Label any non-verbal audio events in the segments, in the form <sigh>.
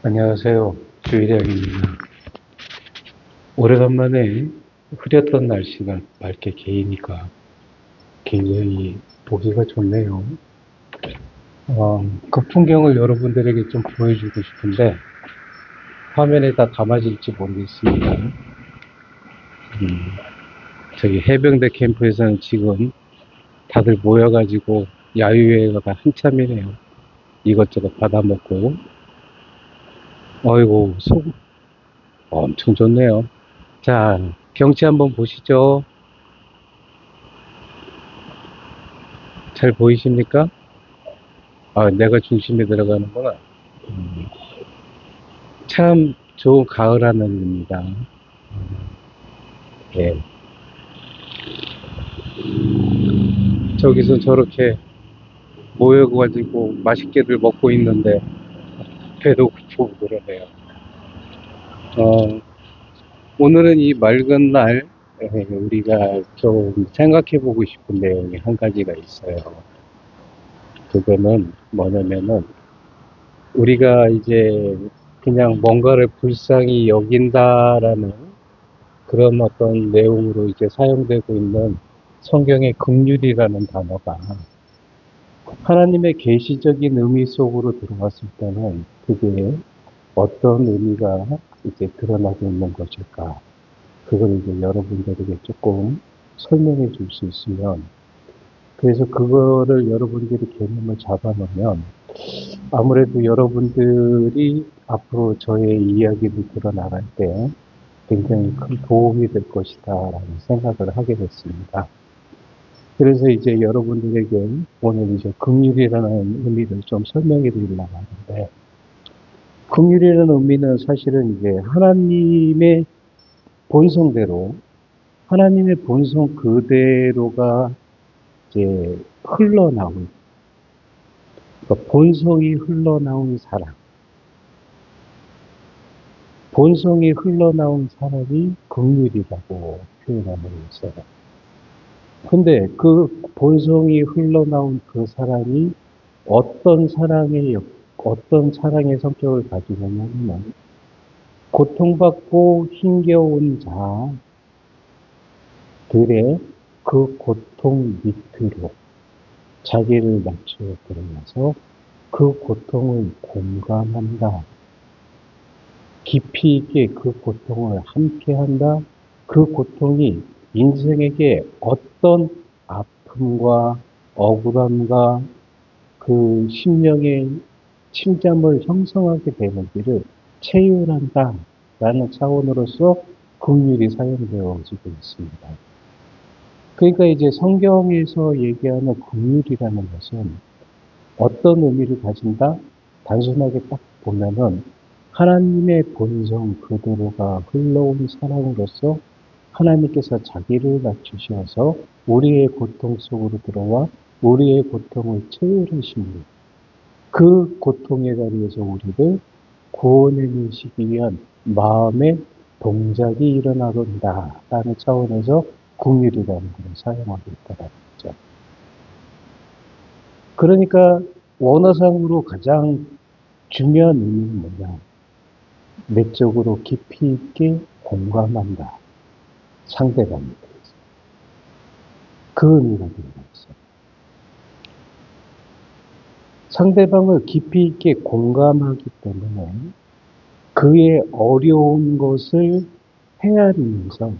안녕하세요. 주일학입니다. 오래간만에 흐렸던 날씨가 맑게 개이니까 굉장히 보기가 좋네요. 어, 그 풍경을 여러분들에게 좀 보여주고 싶은데 화면에 다 담아질지 모르겠습니다. 음, 저기 해병대 캠프에서는 지금 다들 모여가지고 야유회가 한참이네요. 이것저것 받아먹고 어이구, 속 엄청 좋네요. 자, 경치 한번 보시죠. 잘 보이십니까? 아, 내가 중심에 들어가는구나. 음, 참 좋은 가을 하늘입니다. 예. 저기서 저렇게 모여가지고 맛있게들 먹고 있는데 배도 고프고 그러네요. 어, 오늘은 이 맑은 날 에, 우리가 좀 생각해 보고 싶은 내용이 한 가지가 있어요. 그거는 뭐냐면은 우리가 이제 그냥 뭔가를 불쌍히 여긴다라는 그런 어떤 내용으로 이제 사용되고 있는 성경의 긍휼이라는 단어가 하나님의 계시적인 의미 속으로 들어갔을 때는 그게 어떤 의미가 이제 드러나고 있는 것일까? 그걸 이제 여러분들에게 조금 설명해 줄 수 있으면 그래서 그거를 여러분들이 개념을 잡아놓으면 아무래도 여러분들이 앞으로 저의 이야기를 들어나갈 때 굉장히 큰 도움이 될 것이다 라는 생각을 하게 됐습니다. 그래서 이제 여러분들에게 오늘 이제 긍휼이라는 의미를 좀 설명해 드리려고 하는데, 긍휼이라는 의미는 사실은 이제 하나님의 본성대로, 하나님의 본성 그대로가 이제 흘러나온, 그러니까 본성이 흘러나온 사랑. 본성이 흘러나온 사람이 긍휼이라고 표현하고 있어요. 근데 그 본성이 흘러나온 그 사람이 어떤 사랑의 역- 어떤 사랑의 성격을 가지고 있냐면 고통받고 힘겨운 자들의 그 고통 밑으로 자기를 낮춰 들어가서 그 고통을 공감한다. 깊이 있게 그 고통을 함께 한다. 그 고통이 인생에게 어떤 아픔과 억울함과 그 심령의 침잠을 형성하게 되는지를 체휼한다. 라는 차원으로서 긍휼이 사용되어지고 있습니다. 그러니까 이제 성경에서 얘기하는 긍휼이라는 것은 어떤 의미를 가진다? 단순하게 딱 보면은 하나님의 본성 그대로가 흘러온 사랑으로서 하나님께서 자기를 낮추셔서 우리의 고통 속으로 들어와 우리의 고통을 채우시는 그 고통의 자리에서 우리를 구원해내시기 위한 마음의 동작이 일어나던다 라는 차원에서 궁율이라는 것을 사용하고 있다는 거죠. 그러니까 원어상으로 가장 중요한 의미는 뭐냐? 내적으로 깊이 있게 공감한다. 상대방에 대해서. 그 의미가 들어가 있어요. 상대방을 깊이 있게 공감하기 때문에 그의 어려운 것을 헤아리면서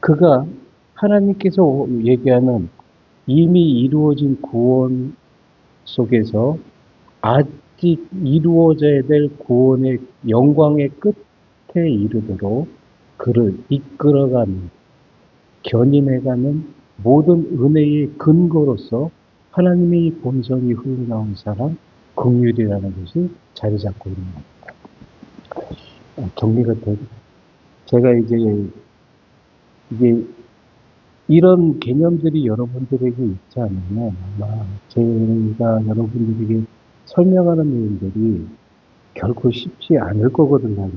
그가 하나님께서 얘기하는 이미 이루어진 구원 속에서 아직 이루어져야 될 구원의 영광의 끝에 이르도록 그를 이끌어가는, 견인해가는 모든 은혜의 근거로서 하나님의 본성이 흘러나온 사람, 긍휼이라는 것이 자리 잡고 있는 겁니다. 어, 정리가 되고, 제가 이제, 이게, 이런 개념들이 여러분들에게 있지 않으면 아마 제가 여러분들에게 설명하는 내용들이 결코 쉽지 않을 거거든요.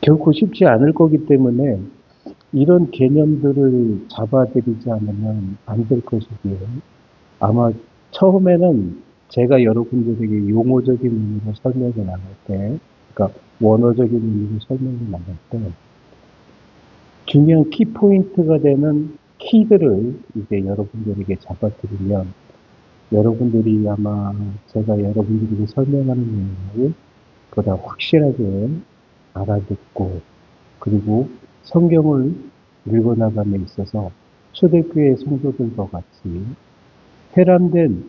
결코 쉽지 않을 거기 때문에 이런 개념들을 잡아들이지 않으면 안 될 것이고요. 아마 처음에는 제가 여러분들에게 용어적인 의미로 설명을 나갈 때, 그러니까 원어적인 의미로 설명을 나갈 때, 중요한 키포인트가 되는 키들을 이제 여러분들에게 잡아드리면, 여러분들이 아마 제가 여러분들에게 설명하는 내용을 보다 확실하게 알아듣고, 그리고 성경을 읽어나감에 있어서 초대교회 성도들과 같이 회람된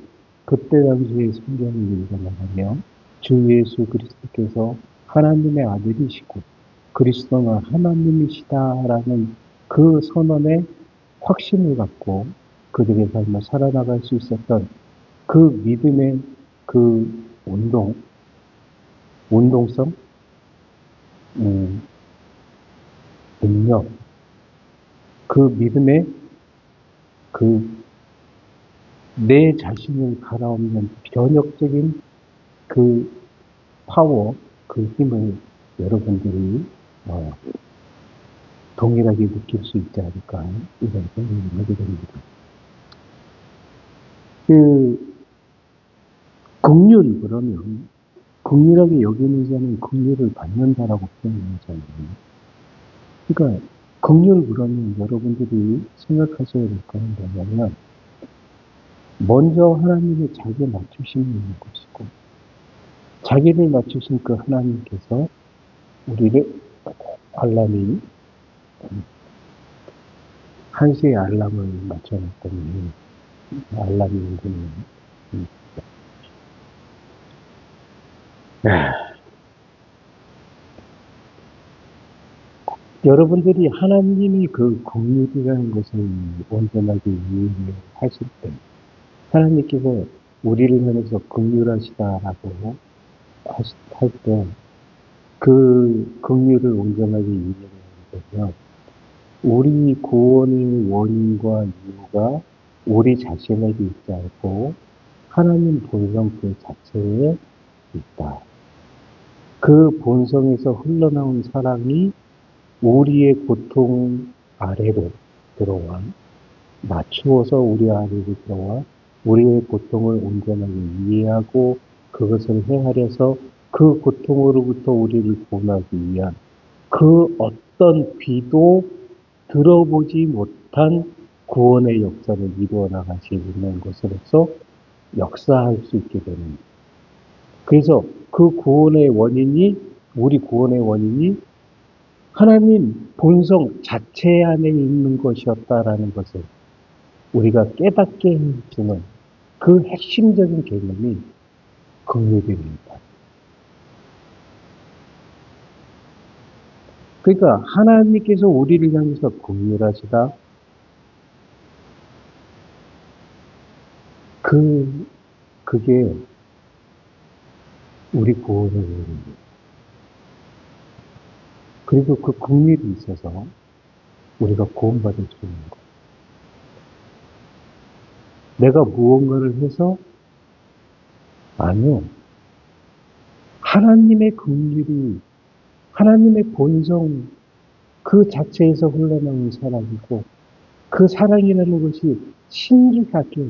그때 당시의 성경을 읽어나가며 주 예수 그리스도께서 하나님의 아들이시고 그리스도가 하나님이시다라는 그 선언에 확신을 갖고 그들의 삶을 살아나갈 수 있었던 그 믿음의 그 운동, 운동성, 음, 능력, 그 믿음의 그내 자신을 갈아엎는 변혁적인 그 파워, 그 힘을 여러분들이 어, 동일하게 느낄 수 있지 않을까 이런 생각을 하게 됩니다. 그 긍휼 그러면 긍휼하게 여기는 자는 긍휼을 받는다라고 표현하잖아요. 그러니까 긍휼 그러면 여러분들이 생각하셔야 될 거는 뭐냐면 먼저 하나님의 자기에 맞추심이 있는 것이고 자기를 맞추신 그 하나님께서 우리를 알람이 한시의 알람을 맞춰놨더니 알람이 울리는 여러분들이 하나님이 그 공률이라는 것을 온전하게 이해하실 때 하나님께서 우리를 향해서 긍휼하시다라고 할 때 그 긍휼을 온전하게 이해하게 되면 우리 구원의 원인과 이유가 우리 자신에게 있지 않고 하나님 본성 그 자체에 있다. 그 본성에서 흘러나온 사랑이 우리의 고통 아래로 들어와 맞추어서 우리 아래로 들어와 우리의 고통을 온전하게 이해하고 그것을 헤아려서 그 고통으로부터 우리를 구원하기 위한 그 어떤 비도 들어보지 못한 구원의 역사를 이루어 나가시는 것으로서 역사할 수 있게 되는 그래서 그 구원의 원인이 우리 구원의 원인이 하나님 본성 자체 안에 있는 것이었다라는 것을 우리가 깨닫게 해주는 그 핵심적인 개념이 긍휼입니다. 그러니까 하나님께서 우리를 향해서 긍휼하시다. 그 그게 우리 구원의 원인입니다. 그리고 그 긍휼이 있어서 우리가 구원받을 수 있는 것. 내가 무언가를 해서 아니요. 하나님의 긍휼이 하나님의 본성 그 자체에서 흘러나오는 사랑이고 그 사랑이라는 것이 신기하게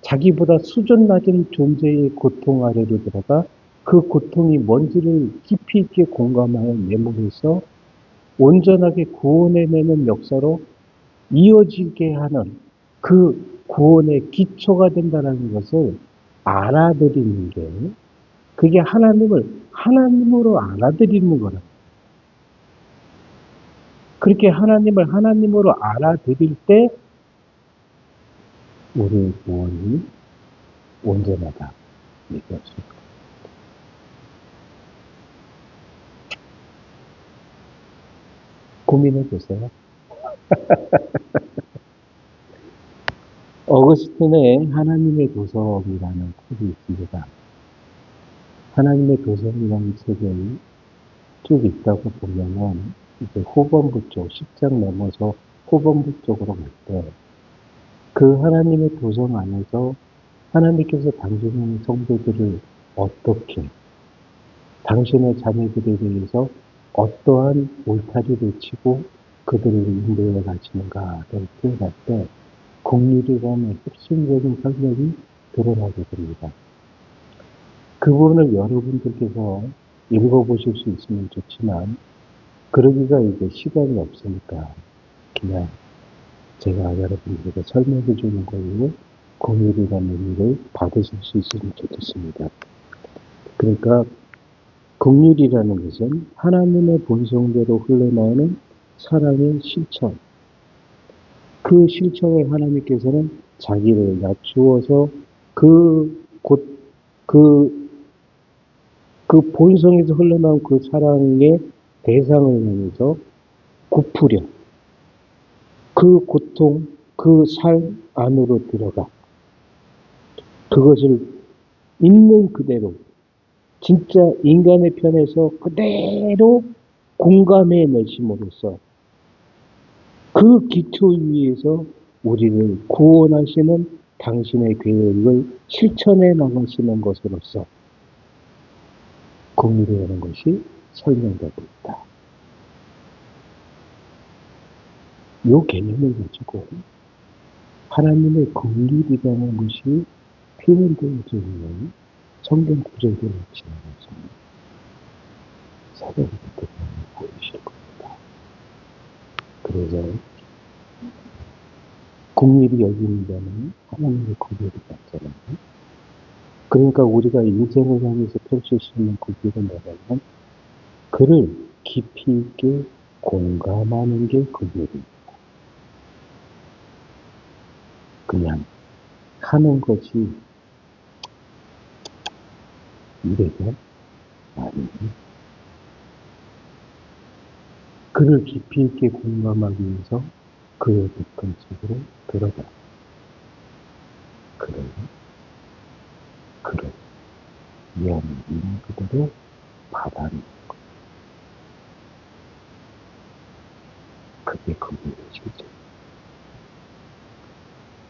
자기보다 수준 낮은 존재의 고통 아래로 들어가 그 고통이 뭔지를 깊이 있게 공감하여 내목에서 온전하게 구원해내는 역사로 이어지게 하는 그 구원의 기초가 된다는 것을 알아들이는 게 그게 하나님을 하나님으로 알아들이는 거라. 그렇게 하나님을 하나님으로 알아들일 때 우리의 구원이 온전하다. 얘기했습니다. 고민해 보세요. <laughs> 어거스틴의 하나님의 도성이라는 책이 있습니다. 하나님의 도성이라는 책을 쭉 읽다가 보면은 이제 후반부 쪽, 10장 넘어서 후반부 쪽으로 갈 때 그 하나님의 도성 안에서 하나님께서 당신의 성도들을 어떻게 당신의 자녀들에 대해서 어떠한 울타리를 치고 그들을 인도해 가시는가를 표현할 때 공유리라는 핵심적인 설명이 드러나게 됩니다. 그 부분을 여러분들께서 읽어보실 수 있으면 좋지만, 그러기가 이제 시간이 없으니까, 그냥 제가 여러분들에게 설명해 주는 걸로 공유이라는 의미를 받으실 수 있으면 좋겠습니다. 그러니까, 긍휼이라는 것은 하나님의 본성대로 흘러나오는 사랑의 실천. 그 실천을 하나님께서는 자기를 낮추어서 그 곧, 그, 그 본성에서 흘러나온 그 사랑의 대상을 향해서 굽으려. 그 고통, 그 삶 안으로 들어가. 그것을 있는 그대로 진짜 인간의 편에서 그대로 공감해 내심으로써 그 기초 위에서 우리를 구원하시는 당신의 계획을 실천해 나가시는 것으로서 공유라는 것이 설명되고 있다. 이 개념을 가지고 하나님의 공유이라는 것이 표현되어져 있는 성경 구절들을 지나가서 사도들을 보이실 겁니다. 그래서 국립이 여기는 자는 하나님의 구별이 같잖아요. 그러니까 우리가 인생을 향해서 펼칠 수 있는 그 길은 뭐냐면 그를 깊이 있게 공감하는 게 구별입니다. 그냥 하는 것이 이래도 아니지. 그를 깊이 있게 공감하기 위해서 그의 깊은 속으로 들어가. 그를, 그를, 이해하는 있는 그대로 받아내는 것. 그게 그분의 실제.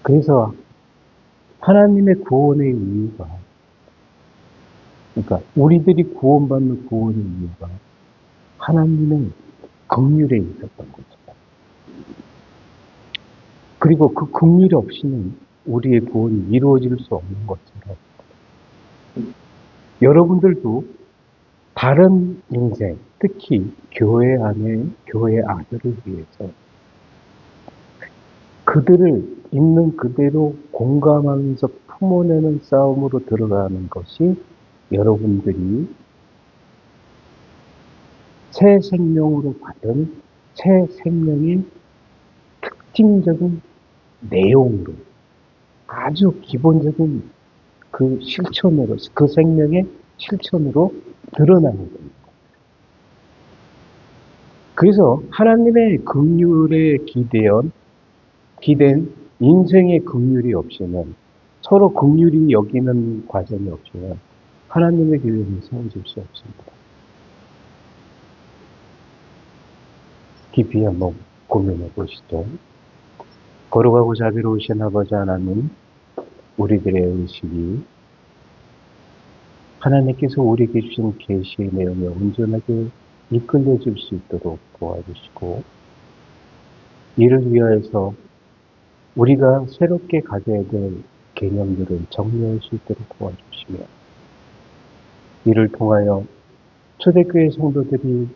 그래서 하나님의 구원의 이유가 그러니까 우리들이 구원받는 구원의 이유가 하나님의 긍휼에 있었던 거죠. 그리고 그 긍휼 없이는 우리의 구원이 이루어질 수 없는 것처럼 여러분들도 다른 인생, 특히 교회 안에 교회 아들을 위해서 그들을 있는 그대로 공감하면서 품어내는 싸움으로 들어가는 것이 여러분들이 새 생명으로 받은 새 생명의 특징적인 내용으로 아주 기본적인 그 실천으로 그 생명의 실천으로 드러나는 겁니다. 그래서 하나님의 긍휼에 기대한 기댄 인생의 긍휼이 없이는 서로 긍휼이 여기는 과정이 없이는 하나님의 교회는 세워질 수 없습니다. 깊이 한번 고민해 보시죠. 거룩하고 자비로우신 아버지 하나님, 우리들의 의식이 하나님께서 우리에게 주신 계시의 내용에 온전하게 이끌려 줄수 있도록 도와주시고, 이를 위하여서 우리가 새롭게 가져야 될 개념들을 정리할 수 있도록 도와주시며, 이를 통하여 초대교회 성도들이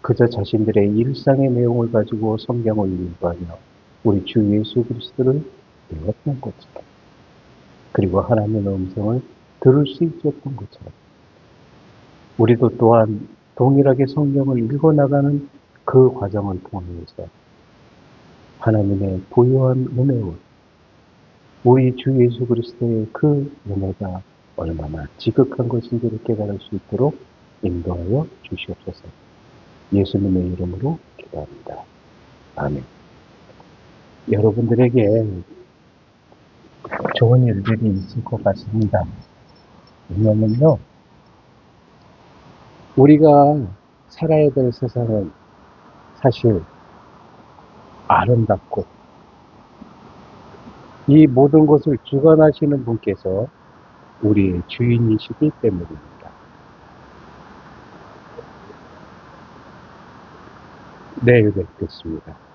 그저 자신들의 일상의 내용을 가지고 성경을 읽고하며 우리 주 예수 그리스도를 배웠던 것처럼 그리고 하나님의 음성을 들을 수 있었던 것처럼 우리도 또한 동일하게 성경을 읽어나가는 그 과정을 통해서 하나님의 부유한 은혜와 우리 주 예수 그리스도의 그 은혜가 얼마나 지극한 것인지를 깨달을 수 있도록 인도하여 주시옵소서. 예수님의 이름으로 기도합니다. 아멘. 여러분들에게 좋은 일들이 있을 것 같습니다. 왜냐면요, 우리가 살아야 될 세상은 사실 아름답고, 이 모든 것을 주관하시는 분께서 우리의 주인이시기 때문입니다. 내일 뵙겠습니다.